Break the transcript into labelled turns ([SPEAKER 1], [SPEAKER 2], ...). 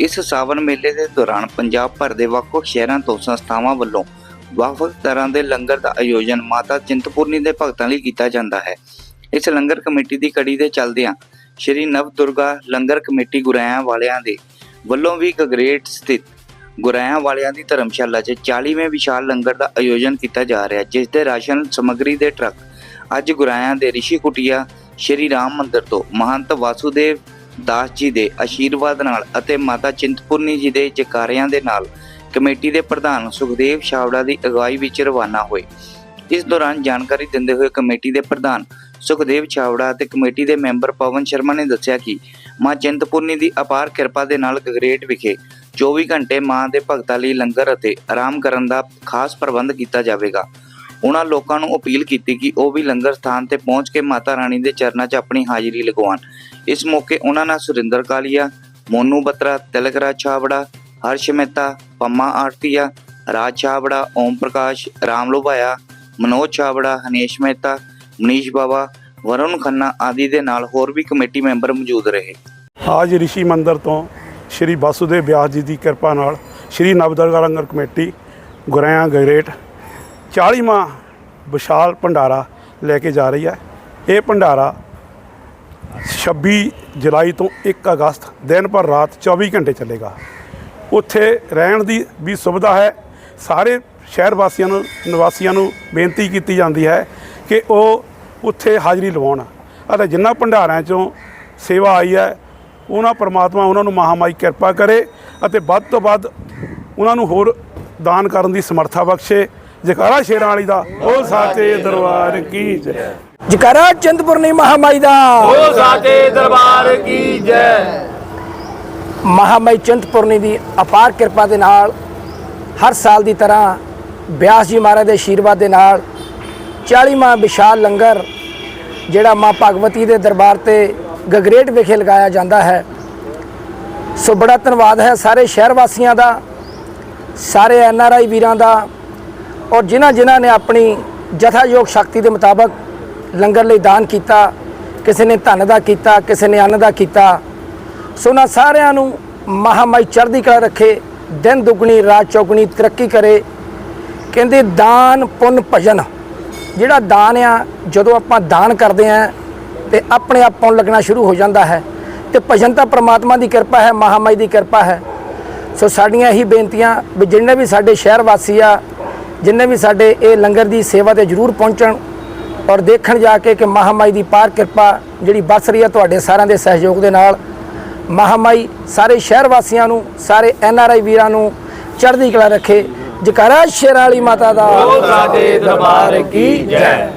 [SPEAKER 1] ਇਸ ਸਾਵਣ ਮੇਲੇ ਦੇ ਦੌਰਾਨ ਪੰਜਾਬ ਭਰ ਦੇ ਵੱਖ-ਵੱਖ ਸ਼ਹਿਰਾਂ ਤੋਂ ਸੰਸਥਾਵਾਂ ਵੱਲੋਂ ਵੱਖ-ਵੱਖ ਤਰ੍ਹਾਂ ਦੇ ਲੰਗਰ ਦਾ ਆਯੋਜਨ ਮਾਤਾ ਚਿੰਤਪੁਰਨੀ ਦੇ ਭਗਤਾਂ ਲਈ ਕੀਤਾ ਜਾਂਦਾ ਹੈ। ਇਸ ਲੰਗਰ ਕਮੇਟੀ ਦੀ ਕੜੀ ਦੇ ਚੱਲਦਿਆਂ ਸ਼੍ਰੀ ਨਵ ਦੁਰਗਾ ਲੰਗਰ ਕਮੇਟੀ ਗੁਰਾਇਆਂ ਵਾਲਿਆਂ ਦੇ ਵੱਲੋਂ ਵੀ ਗਗਰੇਟ ਸਥਿਤ ਗੁਰਾਇਆਂ ਵਾਲਿਆਂ ਦੀ ਧਰਮਸ਼ਾਲਾ 'ਚ 40ਵੇਂ ਵਿਸ਼ਾਲ ਲੰਗਰ ਦਾ ਆਯੋਜਨ ਕੀਤਾ ਜਾ ਰਿਹਾ, ਜਿਸ ਦੇ ਰਾਸ਼ਨ ਸਮੱਗਰੀ ਦੇ ਟਰੱਕ ਅੱਜ ਗੁਰਾਇਆਂ ਦੇ ਰਿਸ਼ੀ ਕੁਟੀਆ ਸ਼੍ਰੀ ਰਾਮ ਮੰਦਿਰ ਤੋਂ, ਮਹੰਤ ਵਾਸੂਦੇਵ ਦਾਸ ਜੀ ਦੇ ਆਸ਼ੀਰਵਾਦ ਨਾਲ ਅਤੇ ਮਾਤਾ ਚਿੰਤਪੁਰਨੀ ਜੀ ਦੇ ਜਕਾਰਿਆਂ ਦੇ ਨਾਲ ਕਮੇਟੀ ਦੇ ਪ੍ਰਧਾਨ ਸੁਖਦੇਵ ਛਾਵੜਾ ਦੀ ਅਗਵਾਈ ਵਿੱਚ ਰਵਾਨਾ ਹੋਏ। ਇਸ ਦੌਰਾਨ ਜਾਣਕਾਰੀ ਦਿੰਦੇ ਹੋਏ ਕਮੇਟੀ ਦੇ ਪ੍ਰਧਾਨ ਸੁਖਦੇਵ ਛਾਵੜਾ ਅਤੇ ਕਮੇਟੀ ਦੇ ਮੈਂਬਰ ਪਵਨ ਸ਼ਰਮਾ ਨੇ ਦੱਸਿਆ ਕਿ ਮਾਂ ਚਿੰਤਪੁਰਨੀ ਦੀ ਅਪਾਰ ਕਿਰਪਾ ਦੇ ਨਾਲ ਗਗਰੇਟ ਵਿਖੇ 24 ਘੰਟੇ ਮਾਂ ਦੇ ਭਗਤਾਂ ਲਈ ਲੰਗਰ ਅਤੇ ਆਰਾਮ ਕਰਨ ਦਾ ਖਾਸ ਪ੍ਰਬੰਧ ਕੀਤਾ ਜਾਵੇਗਾ। ਉਹਨਾਂ ਲੋਕਾਂ ਨੂੰ ਅਪੀਲ ਕੀਤੀ ਕਿ ਉਹ ਵੀ ਲੰਗਰ ਸਥਾਨ ਤੇ ਪਹੁੰਚ ਕੇ ਮਾਤਾ ਰਾਣੀ ਦੇ ਚਰਨਾਂ 'ਚ ਆਪਣੀ ਹਾਜ਼ਰੀ ਲਗਵਾਉਣ। ਇਸ ਮੌਕੇ ਉਹਨਾਂ ਨਾਲ ਸੁਰਿੰਦਰ ਕਾਲੀਆ, ਮੋਨੂ ਬਤਰਾ ਤਿਲਕਰਾਜ ਛਾਬੜਾ, ਹਰਸ਼ ਮਹਿਤਾ, ਪੰਮਾ ਆਰਤੀਆ ਰਾਜ ਛਾਬੜਾ, ਓਮ ਪ੍ਰਕਾਸ਼, ਰਾਮ ਲੋਭਾਇਆ, ਮਨੋਜ ਛਾਬੜਾ, ਹਨੇਸ਼ ਮਹਿਤਾ, ਮਨੀਸ਼ ਬਾਵਾ, ਵਰੁਣ ਖੰਨਾ ਆਦਿ ਦੇ ਨਾਲ ਹੋਰ ਵੀ ਕਮੇਟੀ ਮੈਂਬਰ ਮੌਜੂਦ ਰਹੇ।
[SPEAKER 2] ਆਜ ਰਿਸ਼ੀ ਮੰਦਰ ਤੋਂ ਸ਼੍ਰੀ ਵਾਸੂਦੇਵ ਵਿਆਸ ਜੀ ਦੀ ਕਿਰਪਾ ਨਾਲ ਸ਼੍ਰੀ ਨਵਦਰਗਾ ਲੰਗਰ ਕਮੇਟੀ ਗੁਰੈਆਂ ਗਰੇਟ 40ਵਾਂ ਵਿਸ਼ਾਲ ਭੰਡਾਰਾ ਲੈ ਕੇ ਜਾ ਰਹੀ ਹੈ। ਇਹ ਭੰਡਾਰਾ 26 ਜੁਲਾਈ ਤੋਂ 1 ਅਗਸਤ ਦਿਨ ਭਰ ਰਾਤ 24 ਘੰਟੇ ਚੱਲੇਗਾ। ਉੱਥੇ ਰਹਿਣ ਦੀ ਵੀ ਸੁਵਿਧਾ ਹੈ। ਸਾਰੇ ਸ਼ਹਿਰ ਵਾਸੀਆਂ ਨੂੰ, ਨਿਵਾਸੀਆਂ ਨੂੰ ਬੇਨਤੀ ਕੀਤੀ ਜਾਂਦੀ ਹੈ ਕਿ ਉਹ ਉੱਥੇ ਹਾਜ਼ਰੀ ਲਵਾਉਣ। ਅਤੇ ਜਿਨ੍ਹਾਂ ਭੰਡਾਰਿਆਂ ਚੋਂ ਸੇਵਾ ਆਈ ਹੈ, ਉਹਨਾਂ ਪਰਮਾਤਮਾ ਉਹਨਾਂ ਨੂੰ ਮਹਾਮਾਈ ਕਿਰਪਾ ਕਰੇ ਅਤੇ ਵੱਧ ਤੋਂ ਵੱਧ ਉਹਨਾਂ ਨੂੰ ਹੋਰ ਦਾਨ ਕਰਨ ਦੀ ਸਮਰੱਥਾ ਬਖਸ਼ੇ। ਜਕਾਰਾ ਸ਼ੇਰਾਂ ਵਾਲੀ ਦਾ ਉਹ ਸਾਚੇ ਦਰਬਾਰ ਕੀ ਜੈ।
[SPEAKER 3] ਜਕਾਰਾ ਚਿੰਤਪੁਰਨੀ ਮਹਾਮਾਈ ਦਾ।
[SPEAKER 4] ਹੋ ਸਾਚੇ ਦਰਬਾਰ ਕੀ ਜੈ।
[SPEAKER 3] ਮਹਾਮਾਈ ਚਿੰਤਪੁਰਨੀ ਦੀ ਅਪਾਰ ਕਿਰਪਾ ਦੇ ਨਾਲ ਹਰ ਸਾਲ ਦੀ ਤਰ੍ਹਾਂ ਬਿਆਸ ਜੀ ਮਹਾਰਾਜ ਦੇ ਆਸ਼ੀਰਵਾਦ ਦੇ ਨਾਲ 40ਵਾਂ ਵਿਸ਼ਾਲ ਲੰਗਰ ਜਿਹੜਾ ਮਾਂ ਭਗਵਤੀ ਦੇ ਦਰਬਾਰ ਤੇ ਗਗਰੇਟ ਵਿਖੇ ਲਗਾਇਆ ਜਾਂਦਾ ਹੈ। ਸੋ ਬੜਾ ਧੰਨਵਾਦ ਹੈ ਸਾਰੇ ਸ਼ਹਿਰ ਵਾਸੀਆਂ ਦਾ ਸਾਰੇ ਐਨ ਆਰ ਆਈ ਵੀਰਾਂ ਦਾ ਔਰ ਜਿਨ੍ਹਾਂ ਜਿਨ੍ਹਾਂ ਨੇ ਆਪਣੀ ਜਥਾਯੋਗ ਸ਼ਕਤੀ ਦੇ ਮੁਤਾਬਕ ਲੰਗਰ ਲਈ ਦਾਨ ਕੀਤਾ, ਕਿਸੇ ਨੇ ਧਨ ਦਾ ਕੀਤਾ, ਕਿਸੇ ਨੇ ਅੰਨ ਦਾ ਕੀਤਾ, ਸੋ ਉਹਨਾਂ ਸਾਰਿਆਂ ਨੂੰ ਮਹਾਮਾਈ ਚੜ੍ਹਦੀ ਕਲਾ ਰੱਖੇ, ਦਿਨ ਦੁਗਣੀ, ਰਾਤ ਚੌਗਣੀ ਤਰੱਕੀ ਕਰੇ। ਕਹਿੰਦੇ ਦਾਨ ਪੁੰਨ ਭਜਨ, ਜਿਹੜਾ ਦਾਨ ਆ, ਜਦੋਂ ਆਪਾਂ ਦਾਨ ਕਰਦੇ ਆ ਤੇ ਆਪਣੇ ਆਪ ਪੁੰਨ ਲੱਗਣਾ ਸ਼ੁਰੂ ਹੋ ਜਾਂਦਾ ਹੈ ਤੇ ਭਜਨ ਤਾਂ ਪ੍ਰਮਾਤਮਾ ਦੀ ਕਿਰਪਾ ਹੈ, ਮਹਾਮਾਈ ਦੀ ਕਿਰਪਾ ਹੈ। ਸੋ ਸਾਡੀਆਂ ਇਹੀ ਬੇਨਤੀਆਂ ਵੀ ਜਿੰਨੇ ਵੀ ਸਾਡੇ ਸ਼ਹਿਰ ਵਾਸੀ ਆ ਜਿੰਨੇ ਵੀ ਸਾਡੇ ਇਹ ਲੰਗਰ ਦੀ ਸੇਵਾ ਤੇ ਜਰੂਰ ਪਹੁੰਚਣ ਔਰ ਦੇਖਣ ਜਾ ਕੇ ਕਿ ਮਹਾਮਾਈ ਦੀ ਪਾਰ ਕਿਰਪਾ ਜਿਹੜੀ ਬਸ ਰਹੀ ਹੈ ਤੁਹਾਡੇ ਸਾਰਿਆਂ ਦੇ ਸਹਿਯੋਗ ਦੇ ਨਾਲ। ਮਹਾਮਾਈ ਸਾਰੇ ਸ਼ਹਿਰ ਵਾਸੀਆਂ ਨੂੰ, ਸਾਰੇ ਐਨ ਆਰ ਆਈ ਵੀਰਾਂ ਨੂੰ ਚੜ੍ਹਦੀ ਕਲਾ ਰੱਖੇ। ਜਕਾਰਾ ਸ਼ੇਰ ਵਾਲੀ ਮਾਤਾ ਦਾ।
[SPEAKER 4] ਹੋ ਸਾਚੇ ਦਰਬਾਰ ਕੀ ਜੈ।